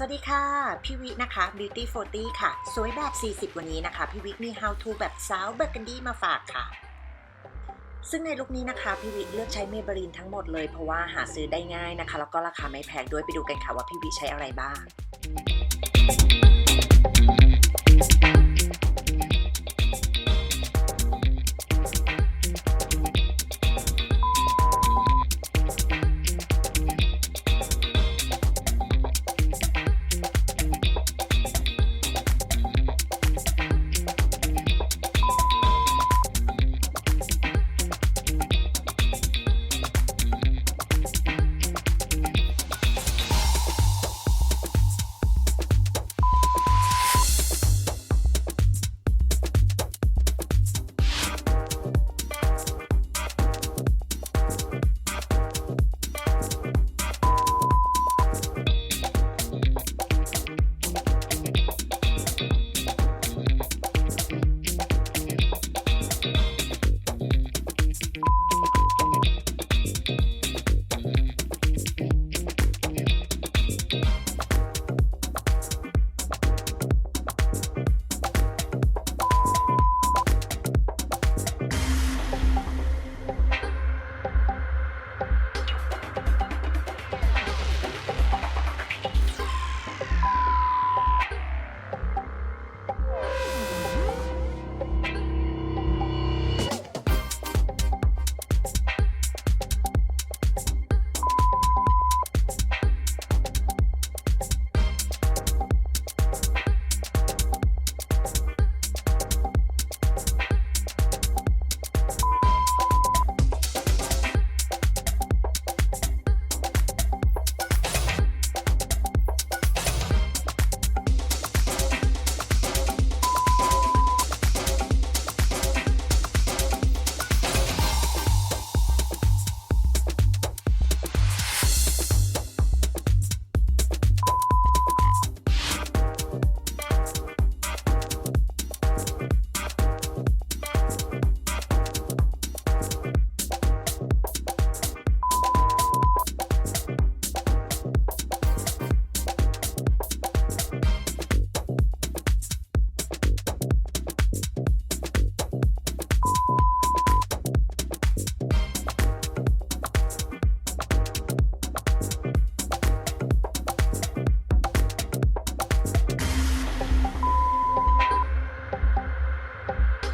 สวัสดีค่ะ พี่วินะคะ Beauty 40 ค่ะ สวยแบบ 40 วันนี้นะคะ พี่วิมี How to แบบสาวเบอร์กันดี้มาฝากค่ะ ซึ่งในลุคนี้นะคะพี่วิเลือกใช้เมเบรินทั้งหมดเลยเพราะว่าหาซื้อได้ง่ายนะคะ แล้วก็ราคาไม่แพงด้วยไปดูกันค่ะว่าพี่วิใช้อะไรบ้าง you